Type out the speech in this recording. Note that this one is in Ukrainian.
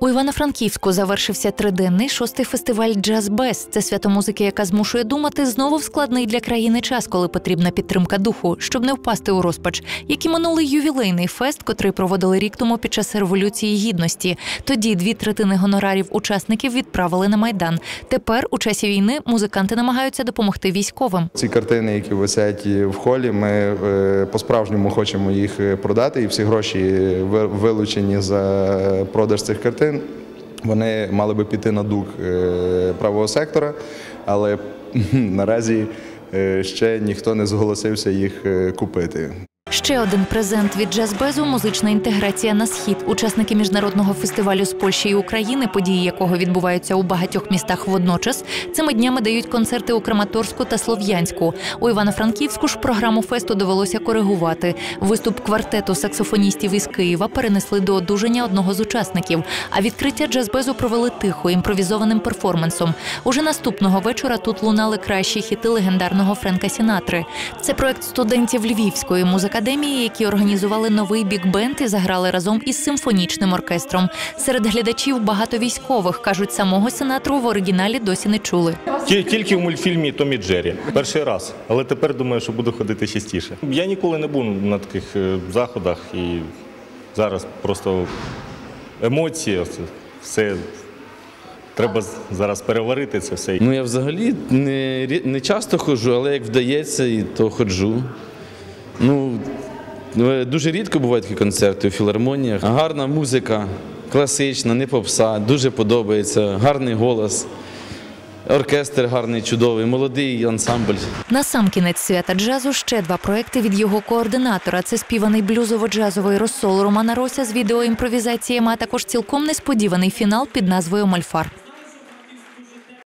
У Івано-Франківську завершився триденний шостий фестиваль Джаз Без. Це свято музики, яка змушує думати знову в складний для країни час, коли потрібна підтримка духу, щоб не впасти у розпач. Як і минулий ювілейний фест, котрий проводили рік тому під час революції гідності. Тоді дві третини гонорарів учасників відправили на майдан. Тепер, у часі війни, музиканти намагаються допомогти військовим. Ці картини, які висять в холі, ми е, по-справжньому хочемо їх е, продати, і всі гроші ви- вилучені за продаж цих картин. Вони мали би піти на дух е, правого сектора, але наразі е, ще ніхто не зголосився їх е, купити. Ще один презент від джазбезу музична інтеграція на схід. Учасники міжнародного фестивалю з Польщі і України, події якого відбуваються у багатьох містах водночас. Цими днями дають концерти у Краматорську та Слов'янську. У Івано-Франківську ж програму фесту довелося коригувати. Виступ квартету саксофоністів із Києва перенесли до одужання одного з учасників. А відкриття джазбезу провели тихо імпровізованим перформансом. Уже наступного вечора тут лунали кращі хіти легендарного Френка Сінатри. Це проект студентів Львівської музикадемії, які організували новий бік-бенд і заграли разом із симфонічним оркестром. Серед глядачів багато військових кажуть, самого Сінатру в оригіналі досі не чули. Тільки в мультфільмі Том і Джері. Перший раз. Але тепер думаю, що буду ходити частіше. Я ніколи не був на таких е, заходах і зараз просто емоції, все. Треба зараз переварити це все. Ну я взагалі не, не часто ходжу, але як вдається, і то ходжу. Ну, е, дуже рідко бувають такі концерти у філармоніях. Гарна музика, класична, не попса, дуже подобається, гарний голос, оркестр гарний, чудовий, молодий ансамбль. На сам кінець свята джазу ще два проекти від його координатора. Це співаний блюзово-джазовий розсол Романа Рося з відеоімпровізаціями, а також цілком несподіваний фінал під назвою Мальфар.